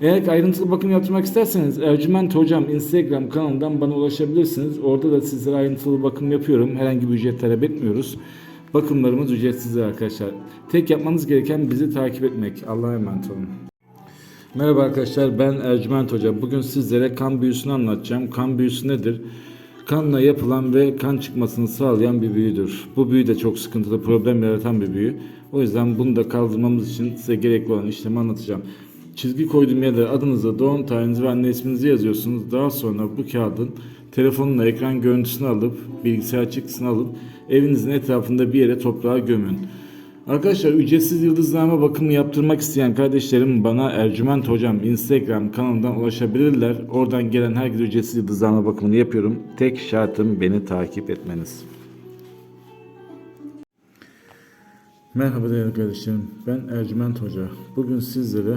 Eğer ayrıntılı bakım yaptırmak isterseniz Ercüment Hocam Instagram kanalından bana ulaşabilirsiniz. Orada da sizlere ayrıntılı bakım yapıyorum. Herhangi bir ücret talep etmiyoruz. Bakımlarımız ücretsizdir arkadaşlar. Tek yapmanız gereken bizi takip etmek. Allah'a emanet olun. Merhaba arkadaşlar ben Ercüment Hoca. Bugün sizlere kan büyüsünü anlatacağım. Kan büyüsü nedir? Kanla yapılan ve kan çıkmasını sağlayan bir büyüdür. Bu büyü de çok sıkıntılı, problem yaratan bir büyü. O yüzden bunu da kaldırmamız için size gerekli olan işlemi anlatacağım. Çizgi koyduğum yere adınızı, doğum tarihinizi ve anne isminizi yazıyorsunuz. Daha sonra bu kağıdın telefonla ekran görüntüsünü alıp, bilgisayar çıktısını alıp evinizin etrafında bir yere toprağa gömün. Arkadaşlar ücretsiz yıldızlama bakımı yaptırmak isteyen kardeşlerim bana Ercüment Hocam Instagram kanalından ulaşabilirler. Oradan gelen herkese ücretsiz yıldızlama bakımını yapıyorum. Tek şartım beni takip etmeniz. Merhaba değerli kardeşlerim. Ben Ercüment Hoca. Bugün sizlere